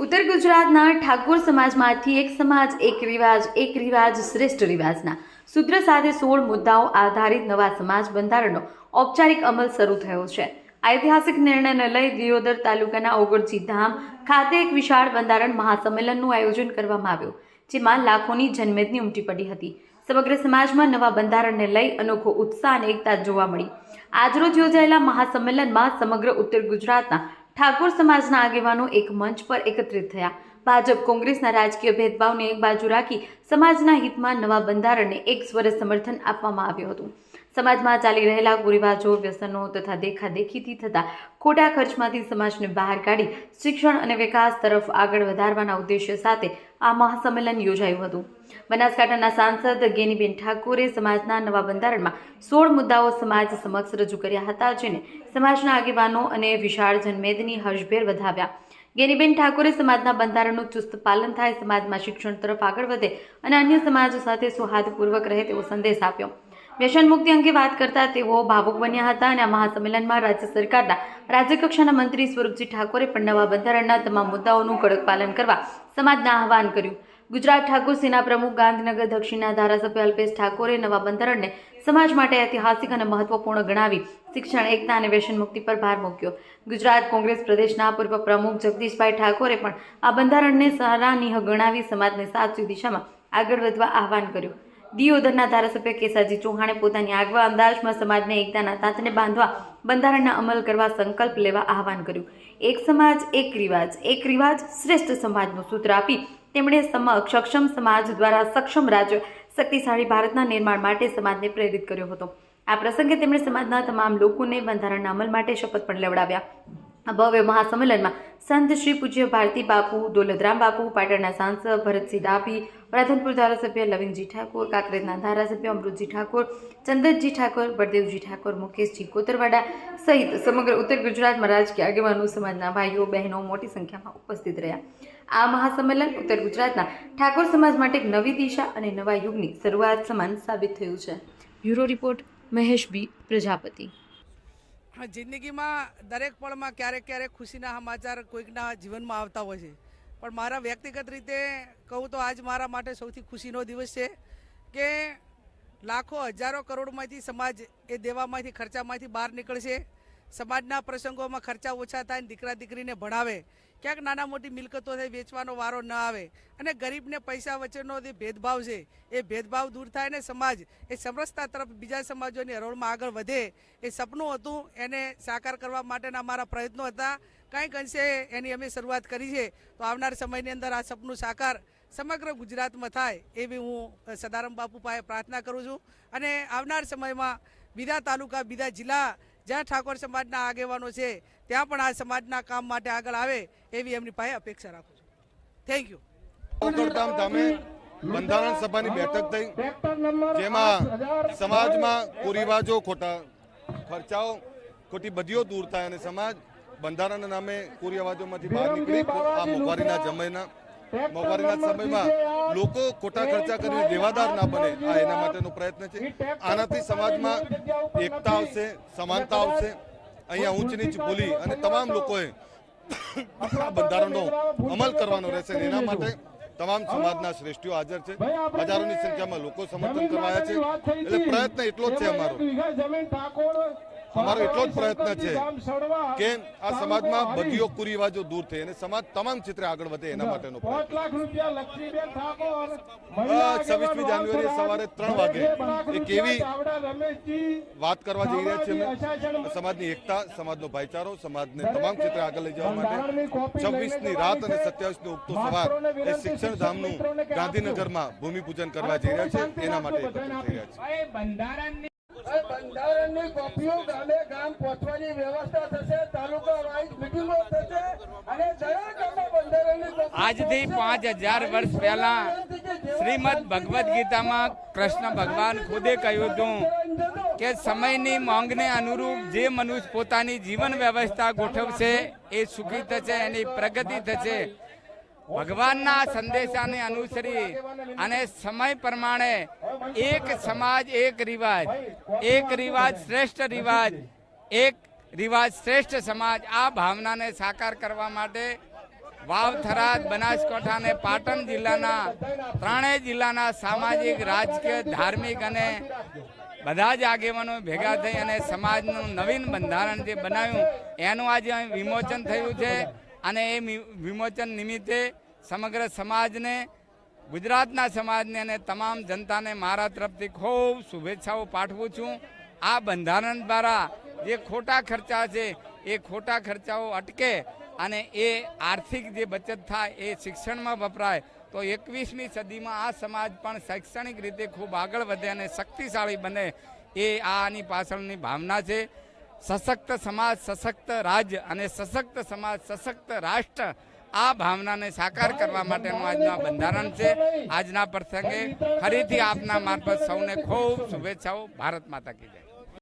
ઉત્તર ગુજરાતના ઠાકોર સમાજમાંથી એક સમાજ, એક રિવાજ એક રિવાજ, શ્રેષ્ઠ રિવાજના. સૂત્ર સાથે સોળ મુદ્દાઓ આધારિત નવા સમાજ બંધારણનો ઔપચારિક અમલ શરૂ થયો છે. ઐતિહાસિક નિર્ણયને લઈ દિયોદર તાલુકાના ઓગળજી ધામ ખાતે એક વિશાળ બંધારણ મહાસંમેલનનું આયોજન કરવામાં આવ્યું, જેમાં લાખોની જનમેદની ઉમટી પડી હતી. સમગ્ર સમાજમાં નવા બંધારણને લઈ અનોખો ઉત્સાહ અને એકતા જોવા મળી. આજરોજ યોજાયેલા મહાસંમેલનમાં સમગ્ર ઉત્તર ગુજરાતના ઠાકોર સમાજના આગેવાનો એક મંચ પર એકત્રિત થયા. ભાજપ કોંગ્રેસના રાજકીય ભેદભાવને એક બાજુ રાખી સમાજના હિતમાં નવા બંધારણને એક સ્વરે સમર્થન આપવામાં આવ્યું હતું. સમાજમાં ચાલી રહેલા કુરિવાજો, વ્યસનો તથા દેખાદેખીથી થતા ખોટા ખર્ચમાંથી સમાજને બહાર કાઢી શિક્ષણ અને વિકાસ તરફ આગળ વધારવાના ઉદ્દેશ્ય સાથે આ મહાસંમેલન યોજાયું હતું. બનાસકાંઠાના સાંસદ ગેનીબેન ઠાકોરે સમાજના નવા બંધારણમાં સોળ મુદ્દાઓ સમાજ સમક્ષ રજૂ કર્યા હતા, જેને સમાજના આગેવાનો અને વિશાળ જનમેદની હર્ષભેર વધાવ્યા. ગેનીબેન ઠાકોરે સમાજના બંધારણનું ચુસ્ત પાલન થાય, સમાજમાં શિક્ષણ તરફ આગળ વધે અને અન્ય સમાજો સાથે સૌહાર્દપૂર્વક રહે તેવો સંદેશ આપ્યો. વ્યસન મુક્તિ અંગે વાત કરતા તેઓ ભાવુક બન્યા હતા અને આ મહાસંમેલનમાં રાજ્ય સરકારના રાજ્યકક્ષાના મંત્રી સ્વરૂપજી ઠાકોરે પણ નવા બંધારણના તમામ મુદ્દાઓનું કડક પાલન કરવા સમાજના આહવાન કર્યું. ગુજરાત ઠાકોર સેના પ્રમુખ ગાંધીનગર દક્ષિણના ધારાસભ્ય અલ્પેશ ઠાકોરે નવા બંધારણને સમાજ માટે ઐતિહાસિક અને મહત્વપૂર્ણ ગણાવી શિક્ષણ, એકતા અને વ્યસન મુક્તિ પર ભાર મૂક્યો. ગુજરાત કોંગ્રેસ પ્રદેશના પૂર્વ પ્રમુખ જગદીશભાઈ ઠાકોરે પણ આ બંધારણને સરાહનીય ગણાવી સમાજને સાચી દિશામાં આગળ વધવા આહવાન કર્યું. દિયોદરના ધારાસભ્ય કેસાજી ચૌહાણે પોતાની આગવા અંદાજમાં સમાજને એકતાના તાંતને બાંધવા બંધારણના અમલ કરવા સંકલ્પ લેવા આહવાન કર્યું. એક સમાજ, એક રિવાજ. એક રિવાજ શ્રેષ્ઠ સમાજનું સૂત્ર આપી તેમણે સક્ષમ સમાજ દ્વારા સક્ષમ રાજ્ય શક્તિશાળી ભારતના નિર્માણ માટે સમાજને પ્રેરિત કર્યો હતો. આ પ્રસંગે તેમણે સમાજના તમામ લોકોને બંધારણના અમલ માટે શપથ પણ લેવડાવ્યા. ભવ્ય મહાસંમેલનમાં સંત શ્રી પૂજ્ય ભારતી બાપુ, દોલતરામ બાપુ, પાટણના સાંસદ ભરતસિંહ ડાભી રાધનપુર ધારાસભ્ય લવિંગજી ઠાકોર, કાંકરેજના ધારાસભ્ય અમૃતજી ઠાકોર, ચંદનજી ઠાકોર, બળદેવજી ઠાકોર, મુકેશજી કોતરવાડા સહિત સમગ્ર ઉત્તર ગુજરાતમાં રાજકીય આગેવાનો સમાજના ભાઈઓ, બહેનો મોટી સંખ્યામાં ઉપસ્થિત રહ્યા. આ મહાસંમેલન ઉત્તર ગુજરાતના ઠાકોર સમાજ માટે એક નવી દિશા અને નવા યુગની શરૂઆત સમાન સાબિત થયું છે. Bureau report, Mahesh B, Prajapati. જિંદગીમાં દરેક પળમાં ક્યારેક ક્યારેક ખુશીના સમાચાર કોઈકના જીવનમાં આવતા હોય છે. પણ મારા વ્યક્તિગત રીતે કહું તો આજ મારા માટે સૌથી ખુશીનો દિવસ છે કે લાખો હજારો કરોડમાંથી સમાજ એ દેવામાંથી, ખર્ચામાંથી બહાર નીકળશે. સમાજના પ્રસંગોમાં ખર્ચા ઓછા થાય દીકરા દીકરીને ભણાવે. ક્યાંક નાના મોટી મિલકતો થાય, વેચવાનો વારો ન આવે. અને ગરીબને પૈસા વચ્ચેનો જે ભેદભાવ છે, એ ભેદભાવ દૂર થાય ને સમાજ, એ સમરસતા તરફ બીજા સમાજોની હરોળમાં આગળ વધે. એ સપનું હતું, એને સાકાર કરવા માટેના અમારા પ્રયત્નો હતા. કંઈક અંશે એની અમે શરૂઆત કરી છે. તો આવનાર સમયની અંદર આ સપનું સાકાર સમગ્ર ગુજરાતમાં થાય એવી હું સદારામ બાપુ પાસે પ્રાર્થના કરું છું. અને આવનાર સમયમાં બીજા તાલુકા બીજા જિલ્લા જ્યાં ઠાકોર સમાજના આગેવાનો છે, ત્યાં પણ આ સમાજના કામ માટે આગળ આવે એવી એમની પાસે અપેક્ષા રાખું છું. થેન્ક યુ બંધારણ સભાની બેઠક થઈ, જેમાં સમાજમાં કુરિવાજો ખોટા ખર્ચાઓ, ખોટી બધીઓ દૂર થાય અને સમાજ બંધારણના નામે કુરિવાજોમાંથી બહાર નીકળી, આ મોંઘવારીના જમાના મોંઘવારીના સમયમાં લોકો ખોટા ખર્ચા કરીને દેવાદાર ના બને. આ એના માટેનો પ્રયત્ન છે. આનાથી સમાજમાં એકતા આવશે સમાનતા આવશે. અહીંયા ઊંચ નીચ ભૂલી અને તમામ લોકોએ આ બંધારણનો અમલ કરવાનો રહેશે એના માટે તમામ સમાજના શ્રેષ્ઠીઓ હાજર છે. હજારોની સંખ્યામાં લોકો સમર્થન કરવાયા છે. એટલે પ્રયત્ન એટલો જ છે અમારો. અમારો એટલો જ પ્રયત્ન છે કે આ સમાજમાં બધીઓ કુરિવાજો દૂર થઈ અને સમાજ તમામ ક્ષેત્રે આગળ વધે એના માટેનો છવ્વીસમી જાન્યુઆરી સવારે ત્રણ વાગે એ કેવી વાત કરવા જઈ રહ્યા છીએ અમે. સમાજની એકતા સમાજનો ભાઈચારો સમાજને તમામ ક્ષેત્રે આગળ લઈ જવા માટે છવ્વીસની રાત અને સત્યાવીસનું ઉગતો સવાર એ શિક્ષણ ધામનું ગાંધીનગરમાં ભૂમિપૂજન કરવા જઈ રહ્યા છે એના માટે થઈ રહ્યા છે. બંધારણની કોપીઓ ગામે ગામ પહોંચવાની વ્યવસ્થા થશે તાલુકા વાઇઝ મિટિંગો થશે અને દરેક બંધારણની આજથી પાંચ હજાર વર્ષ પહેલા શ્રીમદ ભગવદ્ ગીતામાં કૃષ્ણ ભગવાન ખુદે કહ્યું હતું કે સમયની માંગને અનુરૂપ જે મનુષ્ય પોતાની જીવન વ્યવસ્થા ગોઠવશે એ સુખી થશે એની પ્રગતિ થશે. ભગવાનના સંદેશાને અનુસરી અને સમય પ્રમાણે એક સમાજ, એક રિવાજ. એક રિવાજ શ્રેષ્ઠ રિવાજ. એક રિવાજ શ્રેષ્ઠ સમાજ. આ ભાવનાને સાકાર કરવા માટે વાવ થરાદ બનાસકાંઠા પાટણ જિલ્લાના ત્રણેય જિલ્લાના સામાજિક, રાજકીય, ધાર્મિક અને બધા જ આગેવાનો ભેગા થઈ અને સમાજનું નવીન બંધારણ જે બનાવ્યું, એનું આજે વિમોચન થયું છે. અને એ વિમોચન નિમિત્તે સમગ્ર સમાજને ગુજરાતના સમાજને અને તમામ જનતાને મારા તરફથી ખૂબ શુભેચ્છાઓ પાઠવું છું. આ બંધારણ દ્વારા જે ખોટા ખર્ચા છે, એ ખોટા ખર્ચાઓ અટકે અને એ આર્થિક જે બચત થાય, એ શિક્ષણમાં વપરાય, તો એકવીસમી સદીમાં આ સમાજ પણ શૈક્ષણિક રીતે ખૂબ આગળ વધે અને શક્તિશાળી બને એ આની પાછળની ભાવના છે. સશક્ત સમાજ, સશક્ત રાજ્ય અને સશક્ત સમાજ, સશક્ત રાષ્ટ્ર આ ભાવનાને સાકાર કરવા માટેનું આજનું આ બંધારણ છે. આજના પ્રસંગે ફરીથી આપના મારફત સૌને ખૂબ શુભેચ્છાઓ. ભારત માતા કી જય.